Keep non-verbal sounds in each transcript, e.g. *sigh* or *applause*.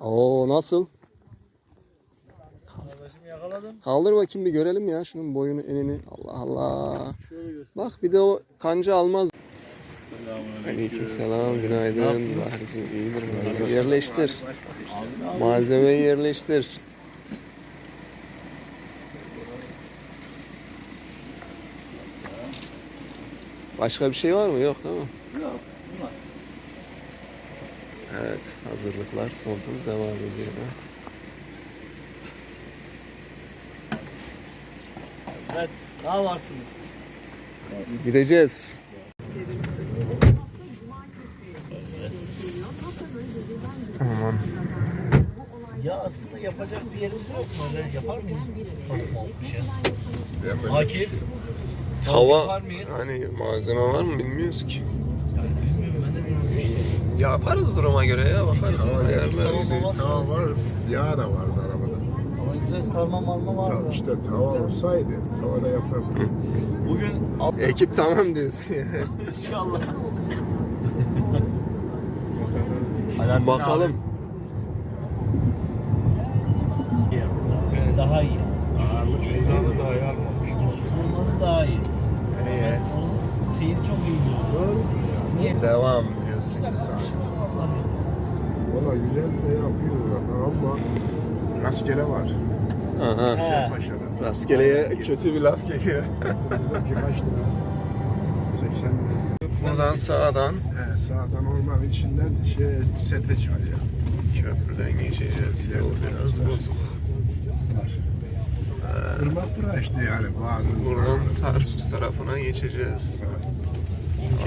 Oo nasıl? Yakaladın. Kaldır bakayım bir görelim ya şunun boyunu enini. Allah Allah. Bak bir de o kanca almaz. Selamünaleyküm. Aleykümselam günaydın. Bahricim iyidir mi? Yerleştir. Malzemeyi yerleştir. Başka bir şey var mı? Yok değil mi? Evet, hazırlıklar hız devam ediyor. Evet. Daha varsınız. Gideceğiz. Aman. Ya aslında yapacak bir yerimiz yok mu? Yapar mıyız? Şey. Akif. Tava, hani malzeme var mı bilmiyoruz ki. Yaparız duruma göre ya bakarız. Tamam, Ayarlarız. tamam. Tava var, yağ da vardı arabada. Ama güzel sarma marma var Ta, mı? işte tava olsaydı, tavada yapardık. *laughs* Bugün *laughs* Ekip tamam diyorsun ya. inşallah. *laughs* Alaaddin Bakalım. abi, daha iyi. Ağırlık meydanı da ayarmamış. Olması daha iyi. Onun şeyini çok iyi biliyorum. Niye? Devam diyorsun. Valla güzel de yapıyorlar ama rastgele var. Aha. He. Paşa'da. Rastgeleye kötü bir laf geliyor. Buradaki kaç lira? 80 lira. Buradan sağdan He, sağdan orman içinden şey, sete çıkıyor. köprüden geçeceğiz. Yol biraz bozuk. Irmak bura işte yani bazı. Buradan Tarsus tarafına geçeceğiz.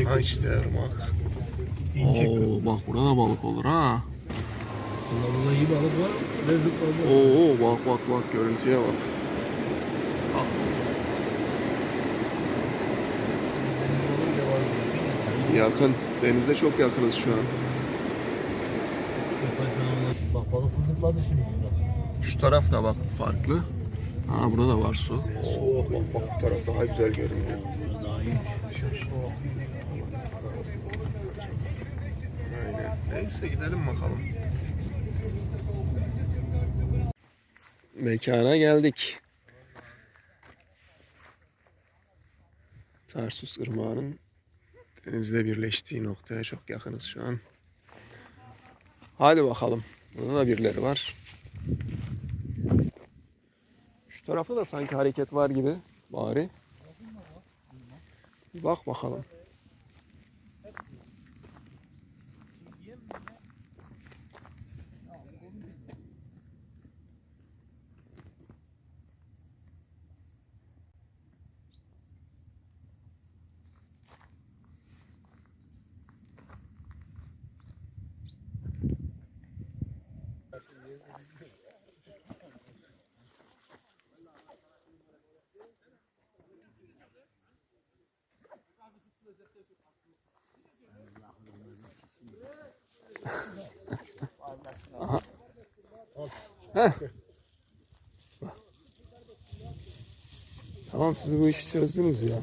Aha işte ırmak. Oo bak burada da balık olur ha. Burada iyi balık var ve zıpladı. Oo bak bak bak görüntüye bak. Yakın. Denize çok yakınız şu an. Bak balık zıpladı şimdi. Şu taraf da bak farklı. Ha burada da var su. Oo bak bak bu taraf daha güzel görünüyor. Daha iyi. Aynen. Neyse gidelim bakalım. Mekana geldik. Tarsus Irmağı'nın denizle birleştiği noktaya çok yakınız şu an. Hadi bakalım. Burada da birileri var. Şu tarafta da sanki hareket var gibi bari. Bir bak bakalım. Tamam siz bu işi çözdünüz ya.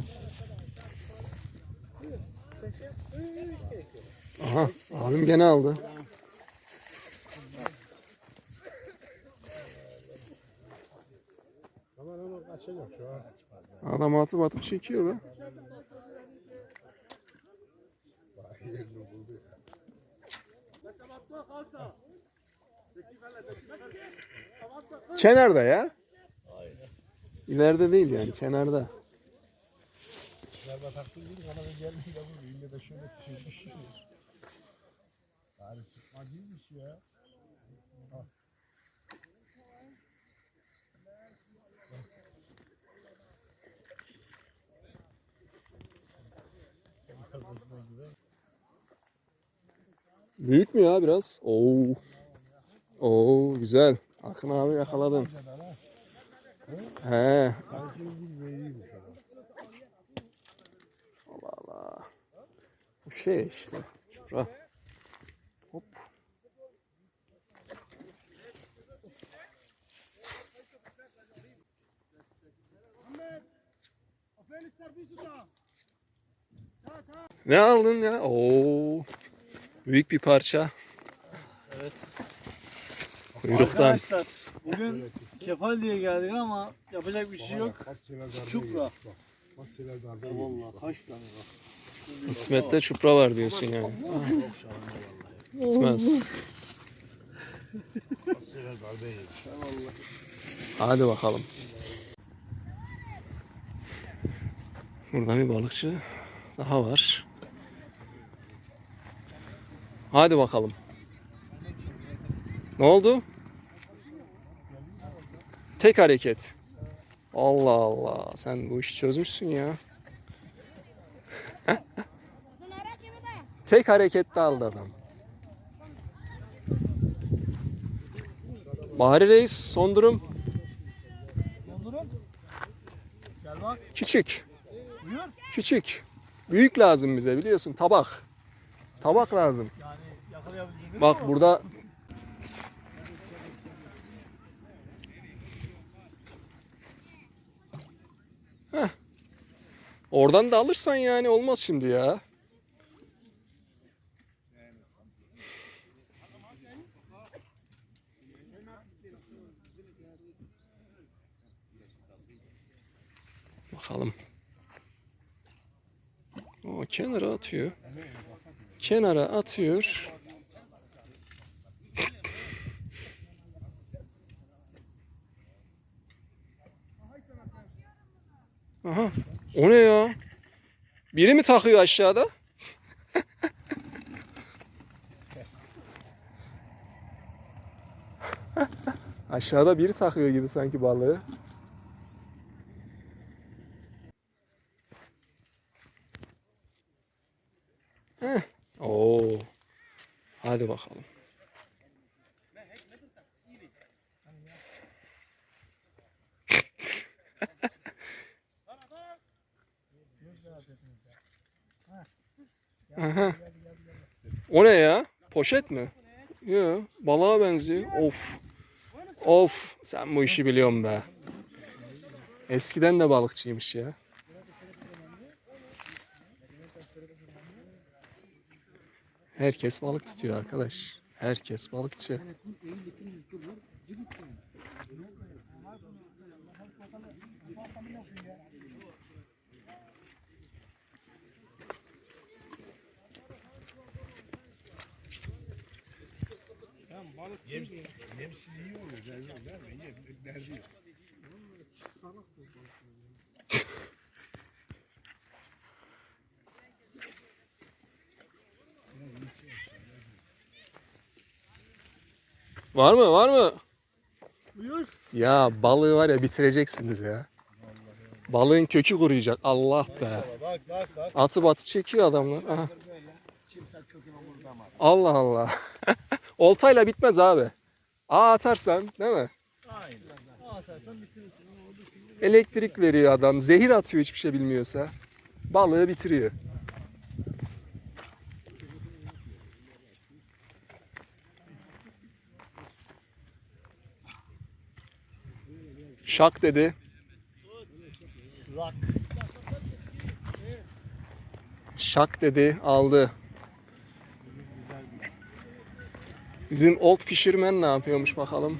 Aha abim gene aldı. Aman aman kaçacak şu an. Adam atıp atıp çekiyor ya. Kenarda ya. İleride değil yani kenarda. Dışarıda taktım değil, bana da geldi de vurdu. Yine de şöyle çizmiş. Bari çıkma değilmiş ya. Büyük mü ya biraz? Oo. Oo güzel. Akın abi yakaladın. He. Allah Allah. Bu şey işte. Çupra. Hop. Ne aldın ya? Oo. Büyük bir parça. Evet. Kuyruktan. Arkadaşlar bugün kefal diye geldik ama yapacak bir şey yok. Çupra. Vallahi kaç tane var. İsmet'te çupra var diyorsun yani. Gitmez. Hadi bakalım. Burada bir balıkçı daha var. Hadi bakalım. Ne oldu? Tek hareket. Allah Allah. Sen bu işi çözmüşsün ya. Tek harekette aldı adam. Bahri Reis son durum Dondurun. Gel bak. küçük. Küçük. Büyük lazım bize biliyorsun tabak. Tabak lazım. Bak burada Heh. Oradan da alırsan yani olmaz şimdi ya. Bakalım. O kenara atıyor. Kenara atıyor. Aha. O ne ya? Biri mi takıyor aşağıda? aşağıda biri takıyor gibi sanki balığı. Heh. Oo. Hadi bakalım. Aha. O ne ya? Poşet mi? Yok, balığa benziyor. Of. Of, sen bu işi biliyorsun be. Eskiden de balıkçıymış ya. Herkes balık tutuyor arkadaş. Herkes balıkçı. Yem, yemsiz iyi oluyor. Derdi değil mi? Yem, derdi yok. Var mı? Var mı? Buyur. Ya balığı var ya bitireceksiniz ya. Balığın kökü kuruyacak. Allah be. Bak bak bak. Atıp atıp çekiyor adamlar. Aha. Allah Allah. Oltayla bitmez abi. Ağ atarsan değil mi? Aynen. Atarsan bitirirsin. Elektrik veriyor adam. Zehir atıyor hiçbir şey bilmiyorsa. Balığı bitiriyor. Şak dedi. Şak dedi aldı. Bizim old fisherman ne yapıyormuş bakalım.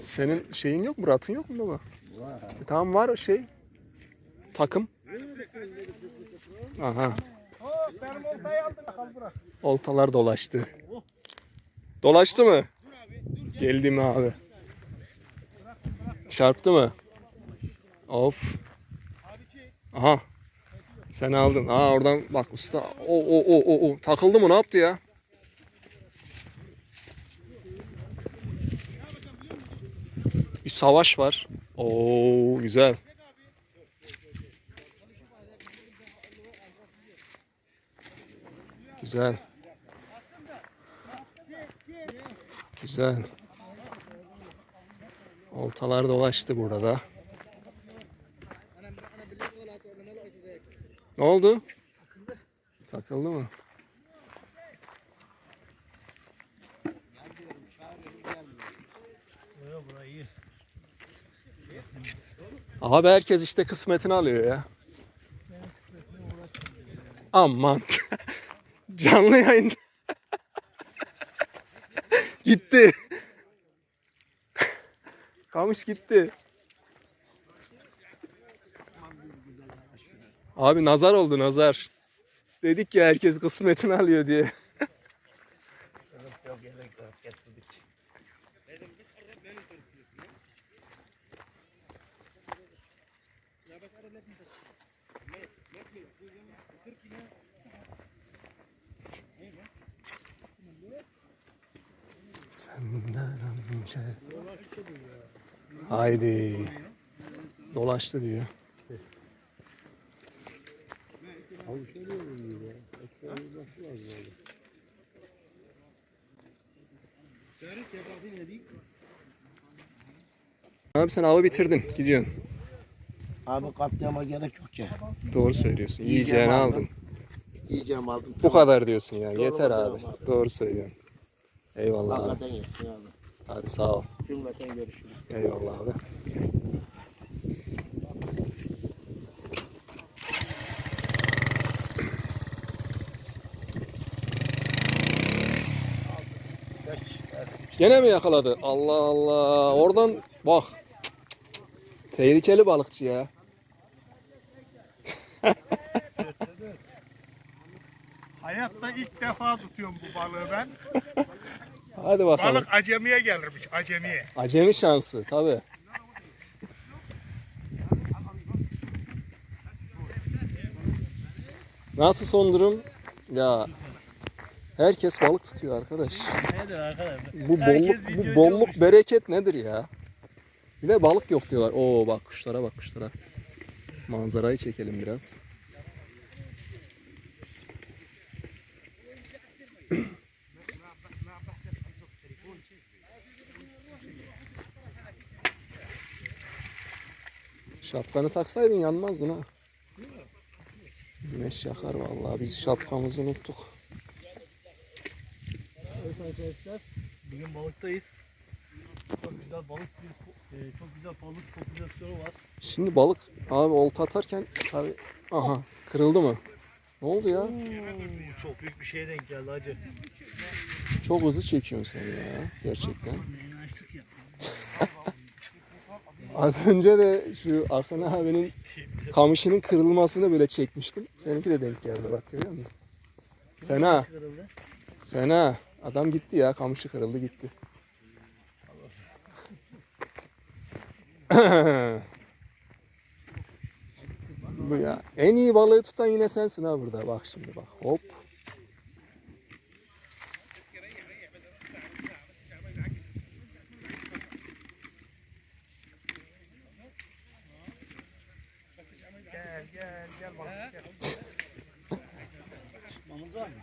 Senin şeyin yok mu? Ratın yok mu baba? Var. E, tamam var şey. Takım. Aha. Oltalar dolaştı. Dolaştı mı? Geldi mi abi? Çarptı mı? Of. Aha. Sen aldın. Aa oradan bak usta. O o o o o takıldı mı? Ne yaptı ya? Bir savaş var. Oo güzel. Güzel. Güzel. Oltalar dolaştı burada. Ne oldu? Takıldı mı? Burayı iyi. Abi herkes işte kısmetini alıyor ya. Aman. *laughs* Canlı yayın. gitti. Kamış gitti. Abi nazar oldu nazar. Dedik ya herkes kısmetini alıyor diye. Senden önce. Haydi. Dolaştı diyor. Abi sen avı bitirdin. Gidiyorsun. Abi katliama gerek yok ya. Doğru söylüyorsun. Yiyeceğini aldım. aldın. Yiyeceğim aldım. Bu kadar diyorsun yani. Yeter abi. Doğru söylüyorsun. Eyvallah abi. Hakikaten yesin abi. Hadi sağ ol. Cümleten görüşürüz. Eyvallah abi. Gene mi yakaladı? Allah Allah. Oradan bak. Tehlikeli balıkçı ya. Hayatta ilk defa tutuyorum bu balığı ben. *laughs* Hadi bakalım. Balık acemiye gelirmiş, acemiye. Acemi şansı tabi. Nasıl son durum? Ya herkes balık tutuyor arkadaş. Nedir arkadaşlar? Bu Herkes bolluk, bu bolluk bereket nedir ya? Bir de balık yok diyorlar. Oo bak kuşlara bak kuşlara. Manzarayı çekelim biraz. Şapkanı taksaydın yanmazdın ha. Güneş yakar vallahi biz şapkamızı unuttuk. Evet arkadaşlar. Bugün balıktayız. Çok güzel balık bir e, çok güzel balık popülasyonu var. Şimdi balık abi olta atarken tabi aha kırıldı mı? Ne oldu ya? Oo, çok büyük bir şeye denk geldi hacı. Çok hızlı çekiyorsun sen ya gerçekten. *laughs* Az önce de şu Akın abinin kamışının kırılmasını böyle çekmiştim. Seninki de denk geldi bak görüyor musun? Fena, fena. Adam gitti ya, kamışı kırıldı gitti. Bu ya. En iyi balığı tutan yine sensin ha burada. Bak şimdi bak. Hop. Gel gel gel balık gel. Çıkmamız var mı?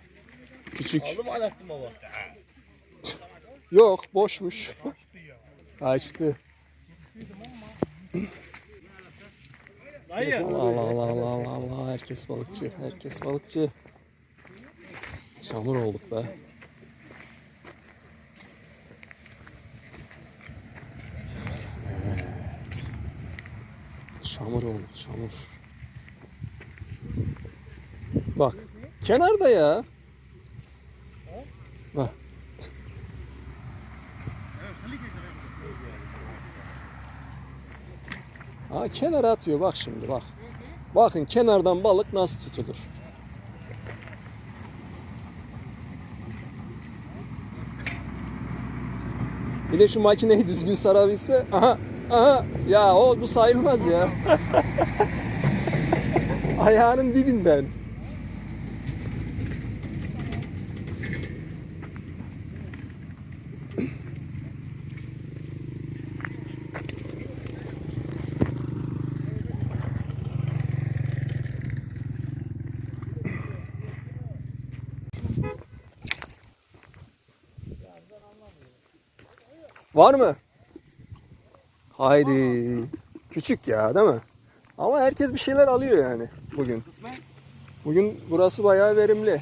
Küçük. Aldı mı Alaaddin baba? Yok, boşmuş. Kaçtı. Dayı. Allah Allah Allah Allah Allah Allah. Herkes balıkçı. Herkes balıkçı. Çamur olduk be. Evet. Çamur olduk çamur. Bak. Kenarda ya. Bak. Ha kenara atıyor bak şimdi bak. Bakın kenardan balık nasıl tutulur. Bir de şu makineyi düzgün sarabilse. Aha, aha. Ya o bu sayılmaz ya. *laughs* Ayağının dibinden. Var mı? Haydi. Küçük ya değil mi? Ama herkes bir şeyler alıyor yani bugün. Bugün burası bayağı verimli.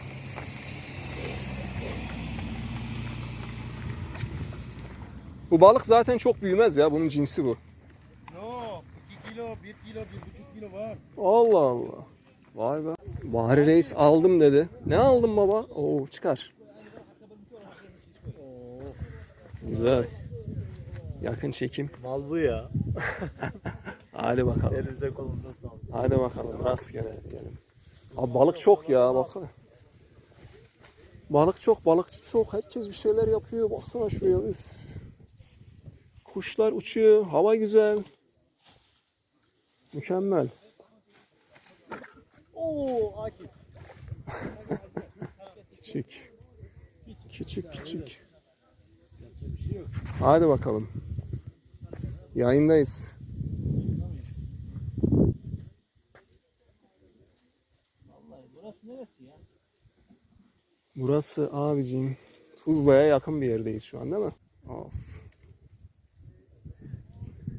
Bu balık zaten çok büyümez ya. Bunun cinsi bu. Yok 2 kilo 1 kilo 1,5 kilo var. Allah Allah. Vay be. Bahri Reis aldım dedi. Ne aldın baba? Oo çıkar. Güzel. Yakın çekim. Mal bu ya. *laughs* Hadi bakalım. Elinize kolunuza sağlık. Hadi bakalım rastgele diyelim. Abi balık çok ya bakın. Balık çok, balıkçı çok. Herkes bir şeyler yapıyor. Baksana şuraya. Üf. Kuşlar uçuyor. Hava güzel. Mükemmel. Oo Akif. Küçük. Küçük küçük. Hadi bakalım. Yayındayız. Vallahi burası neresi ya? Burası abicim Tuzla'ya yakın bir yerdeyiz şu an değil mi? Of.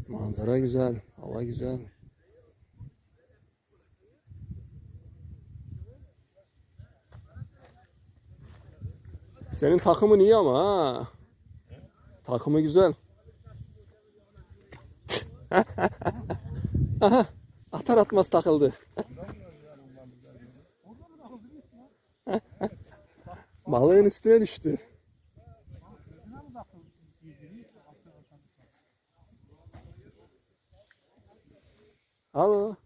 Manzara güzel, hava güzel. Senin takımın iyi ama ha. Takımı güzel. Aha, atar atmaz takıldı. Balığın üstüne düştü. Alo.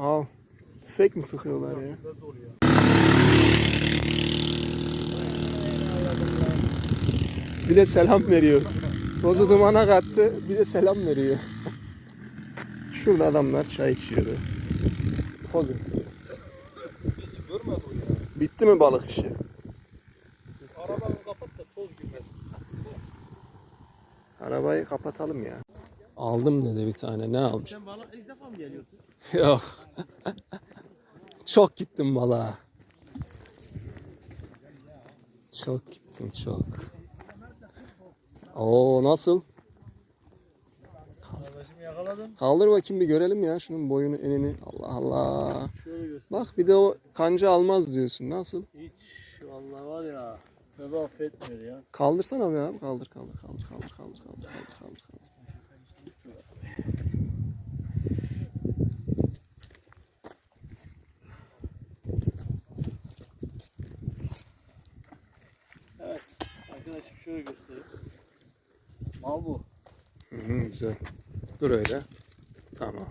Al. Fake mi sıkıyorlar ya? Bir de selam veriyor. Tozu dumana kattı. Bir de selam veriyor. *laughs* Şurada adamlar çay içiyordu. Kozu. Görmedi o ya. Bitti mi balık işi? Arabanı kapat da toz girmesin. Arabayı kapatalım ya. Aldım dedi bir tane. Ne almış? Sen balık ilk defa mı geliyorsun? Yok. Çok gittim balığa. Çok gittim çok. Oo nasıl? Yakaladın. Kaldır bakayım bir görelim ya şunun boyunu enini. Allah Allah. Bak bir de o kanca almaz diyorsun. Nasıl? Hiç vallahi var ya. Tabi affetmiyor ya. Kaldırsana be abi. Kaldır kaldır kaldır kaldır kaldır kaldır kaldır kaldır Yakınlaşıp şöyle göstereyim. Mal bu. Hı hı, güzel. Dur öyle. Tamam.